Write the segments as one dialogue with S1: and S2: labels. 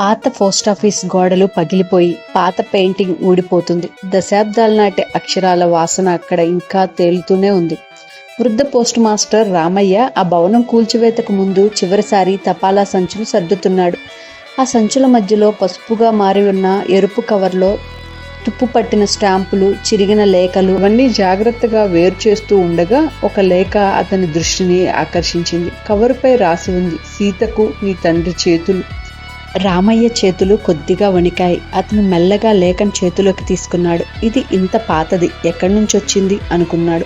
S1: పాత పోస్టాఫీస్ గోడలు పగిలిపోయి పాత పెయింటింగ్ ఊడిపోతుంది. దశాబ్దాల నాటి అక్షరాల వాసన అక్కడ ఇంకా తేలుతూనే ఉంది. వృద్ధ పోస్ట్ మాస్టర్ రామయ్య ఆ భవనం కూల్చివేతకు ముందు చివరిసారి తపాలా సంచులు సర్దుతున్నాడు. ఆ సంచుల మధ్యలో పసుపుగా మారి ఉన్న ఎరుపు కవర్లో తుప్పు పట్టిన స్టాంపులు చిరిగిన లేఖలు
S2: అవన్నీ జాగ్రత్తగా వేరు చేస్తూ ఉండగా ఒక లేఖ అతని దృష్టిని ఆకర్షించింది. కవరుపై రాసి ఉంది సీతకు నీ తండ్రి చేతులు.
S1: రామయ్య చేతులు కొద్దిగా వణికాయి. అతను మెల్లగా లేఖను చేతిలోకి తీసుకున్నాడు. ఇది ఇంత పాతది ఎక్కడి నుంచి వచ్చింది? అనుకున్నాడు.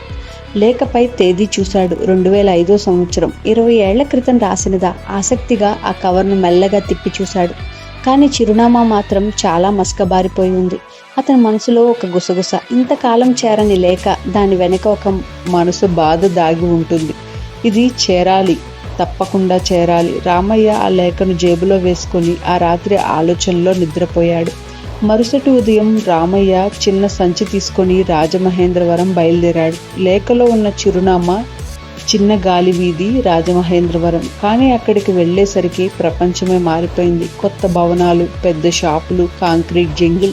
S1: లేఖపై తేదీ చూశాడు. రెండు వేల ఐదో సంవత్సరం. ఇరవై ఏళ్ళ క్రితం రాసినదా? ఆసక్తిగా ఆ కవర్ను మెల్లగా తిప్పి చూశాడు. కానీ చిరునామా మాత్రం చాలా మసకబారిపోయి ఉంది. అతని మనసులో ఒక గుసగుస. ఇంతకాలం చేరని లేఖ దాని వెనక ఒక
S2: మనసు బాధ దాగి ఉంటుంది. ఇది చేరాలి. తప్పకుండా చేరాలి. రామయ్య ఆ లేఖను జేబులో వేసుకొని ఆ రాత్రి ఆలోచనలో నిద్రపోయాడు. మరుసటి ఉదయం రామయ్య చిన్న సంచి తీసుకొని రాజమహేంద్రవరం బయలుదేరాడు. లేఖలో ఉన్న చిరునామా చిన్న గాలి వీధి రాజమహేంద్రవరం. కానీ అక్కడికి వెళ్ళేసరికి ప్రపంచమే మారిపోయింది. కొత్త భవనాలు పెద్ద షాపులు కాంక్రీట్ జంగిల్.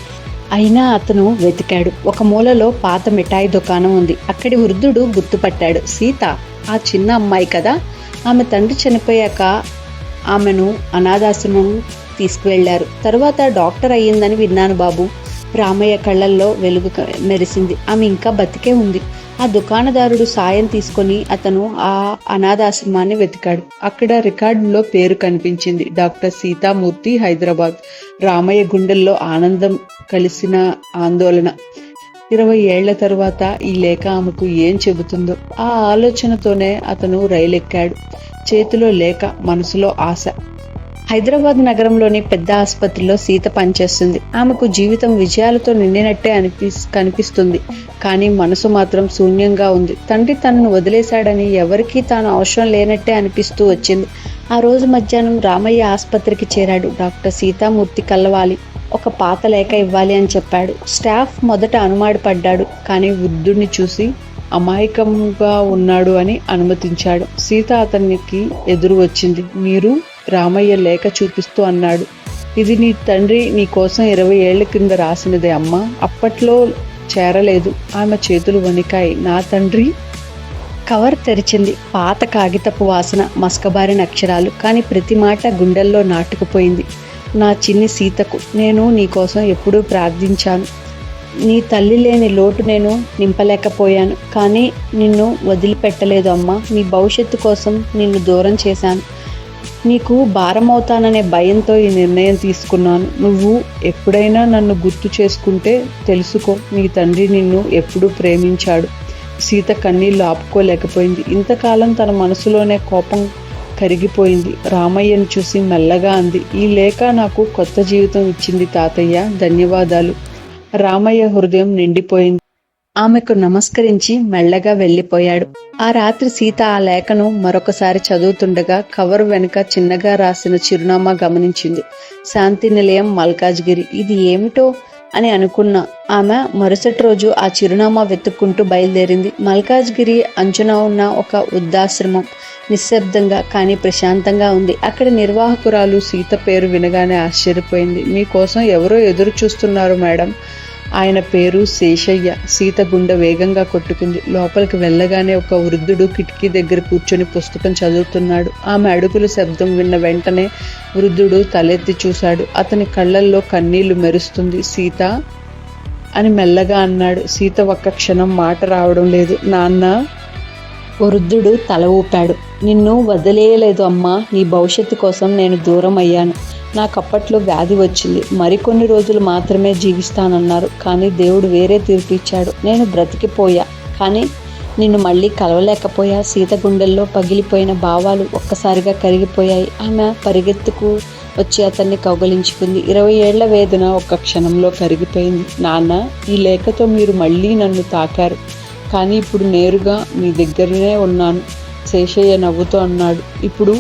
S1: అయినా అతను వెతికాడు. ఒక మూలలో పాత మిఠాయి దుకాణం ఉంది. అక్కడి వృద్ధుడు గుర్తుపట్టాడు. సీత ఆ చిన్న అమ్మాయి కదా? ఆమె తండ్రి చనిపోయాక ఆమెను అనాథాశ్రమం తీసుకువెళ్ళారు. తరువాత డాక్టర్ అయ్యిందని విన్నాను బాబు. రామయ్య కళ్ళల్లో వెలుగు మెరిసింది. ఆమె ఇంకా బతికే ఉంది. ఆ దుకాణదారుడు సాయం తీసుకొని అతను ఆ అనాథాశ్రమాన్ని వెతికాడు.
S2: అక్కడ రికార్డులో పేరు కనిపించింది. డాక్టర్ సీతామూర్తి హైదరాబాద్. రామయ్య గుండెల్లో ఆనందం కలిసిన ఆందోళన. ఇరవై ఏళ్ళ తరువాత ఈ లేఖ ఆమెకు ఏం చెబుతుందో. ఆ ఆలోచనతోనే అతను రైలెక్కాడు. చేతిలో లేఖ మనసులో ఆశ.
S1: హైదరాబాద్ నగరంలోని పెద్ద ఆసుపత్రిలో సీత పనిచేస్తుంది. ఆమెకు జీవితం విజయాలతో నిండినట్టే అనిపి కనిపిస్తుంది. కానీ మనసు మాత్రం శూన్యంగా ఉంది. తండ్రి తనను వదిలేశాడని ఎవరికీ తాను అవసరం లేనట్టే అనిపిస్తూ వచ్చింది. ఆ రోజు మధ్యాహ్నం రామయ్య ఆసుపత్రికి చేరాడు. డాక్టర్ సీతామూర్తి కలవాలి. ఒక పాత లేఖ ఇవ్వాలి అని చెప్పాడు. స్టాఫ్ మొదట అనుమానపడ్డాడు
S2: కానీ వృద్ధుడిని చూసి అమాయకంగా ఉన్నాడు అని అనుమతించాడు. సీత అతనికి ఎదురు వచ్చింది. మీరు రామయ్య లేఖ చూపిస్తూ అన్నాడు. ఇది నీ తండ్రి నీ కోసం ఇరవై ఏళ్ళ కింద రాసినదే అమ్మ. అప్పట్లో చేరలేదు. ఆమె చేతులు వణికాయి. నా తండ్రి?
S1: కవర్ తెరిచింది. పాత కాగితపు వాసన మస్కబారిన అక్షరాలు కానీ ప్రతి మాట గుండెల్లో నాటుకుపోయింది. నా చిన్ని సీతకు నేను నీకోసం ఎప్పుడూ ప్రార్థించాను. నీ తల్లి లేని లోటు నేను నింపలేకపోయాను. కానీ నిన్ను వదిలిపెట్టలేదు అమ్మా. నీ భవిష్యత్తు కోసం నిన్ను దూరం చేశాను. నీకు భారమవుతాననే భయంతో ఈ నిర్ణయం తీసుకున్నాను.
S2: నువ్వు ఎప్పుడైనా నన్ను గుర్తు చేసుకుంటే తెలుసుకో. నీ తండ్రి నిన్ను ఎప్పుడూ ప్రేమించాడు. సీత కన్నీళ్ళు ఆపుకోలేకపోయింది. ఇంతకాలం తన మనసులోనే కోపం కరిగిపోయింది. రామయ్యను చూసి మెల్లగా అంది ఈ లేఖ నాకు కొత్త జీవితం ఇచ్చింది తాతయ్య ధన్యవాదాలు. రామయ్య హృదయం నిండిపోయింది.
S1: ఆమెకు నమస్కరించి మెల్లగా వెళ్ళిపోయాడు. ఆ రాత్రి సీత ఆ లేఖను మరొకసారి చదువుతుండగా కవర్ వెనుక చిన్నగా రాసిన చిరునామా గమనించింది. శాంతి నిలయం మల్కాజ్గిరి ఇది ఏమిటో? అని అనుకున్న ఆమె మరుసటి రోజు ఆ చిరునామా వెతుక్కుంటూ బయలుదేరింది. మల్కాజ్గిరి అంచున ఉన్న ఒక వృద్ధాశ్రమం. నిశ్శబ్దంగా కానీ ప్రశాంతంగా ఉంది.
S2: అక్కడ నిర్వాహకురాలు సీత పేరు వినగానే ఆశ్చర్యపోయింది. మీకోసం ఎవరో ఎదురు చూస్తున్నారు మేడం. ఆయన పేరు శేషయ్య. సీత గుండె వేగంగా కొట్టుకుంది. లోపలికి వెళ్ళగానే ఒక వృద్ధుడు కిటికీ దగ్గర కూర్చొని పుస్తకం చదువుతున్నాడు. ఆమె అడుగుల శబ్దం విన్న వెంటనే వృద్ధుడు తలెత్తి చూశాడు. అతని కళ్ళల్లో కన్నీళ్ళు మెరుస్తుంది. సీత అని మెల్లగా అన్నాడు. సీత ఒక్క క్షణం మాట రావడం లేదు. నాన్న
S1: వృద్ధుడు తల ఊపాడు. నిన్ను వదిలేయలేదు అమ్మా. నీ భవిష్యత్తు కోసం నేను దూరం అయ్యాను. నాకు అప్పట్లో వ్యాధి వచ్చింది. మరికొన్ని రోజులు మాత్రమే జీవిస్తానన్నారు. కానీ దేవుడు వేరే తీర్పు ఇచ్చాడు. నేను బ్రతికిపోయా. కానీ నిన్ను మళ్ళీ కలవలేకపోయా. సీత గుండెల్లో పగిలిపోయిన భావాలు ఒక్కసారిగా కరిగిపోయాయి. ఆమె పరిగెత్తుకు వచ్చి అతన్ని కౌగలించుకుంది. ఇరవై ఏళ్ళ వేదన ఒక్క క్షణంలో కరిగిపోయింది. నాన్న ఈ లేఖతో మీరు మళ్ళీ నన్ను తాకారు. కానీ ఇప్పుడు నేరుగా మీ దగ్గరనే ఉన్నాను. శేషయ్య నవ్వుతూ అన్నాడు. ఇప్పుడు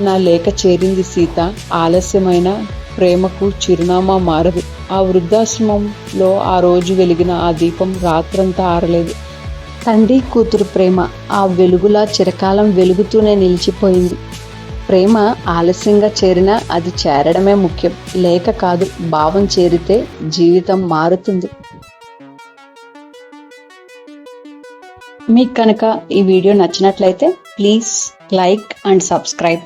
S1: నా లేఖ చేరింది సీత. ఆలస్యమైన ప్రేమకు చిరునామా మారదు. ఆ వృద్ధాశ్రమంలో ఆ రోజు వెలిగిన ఆ దీపం రాత్రంతా ఆరలేదు. తండ్రి కూతురు ప్రేమ ఆ వెలుగులా చిరకాలం వెలుగుతూనే నిలిచిపోయింది. ప్రేమ ఆలస్యంగా చేరినా అది చేరడమే ముఖ్యం. లేక కాదు భావం చేరితే జీవితం మారుతుంది. మీకు కనుక ఈ వీడియో నచ్చినట్లయితే ప్లీజ్ లైక్ అండ్ సబ్స్క్రైబ్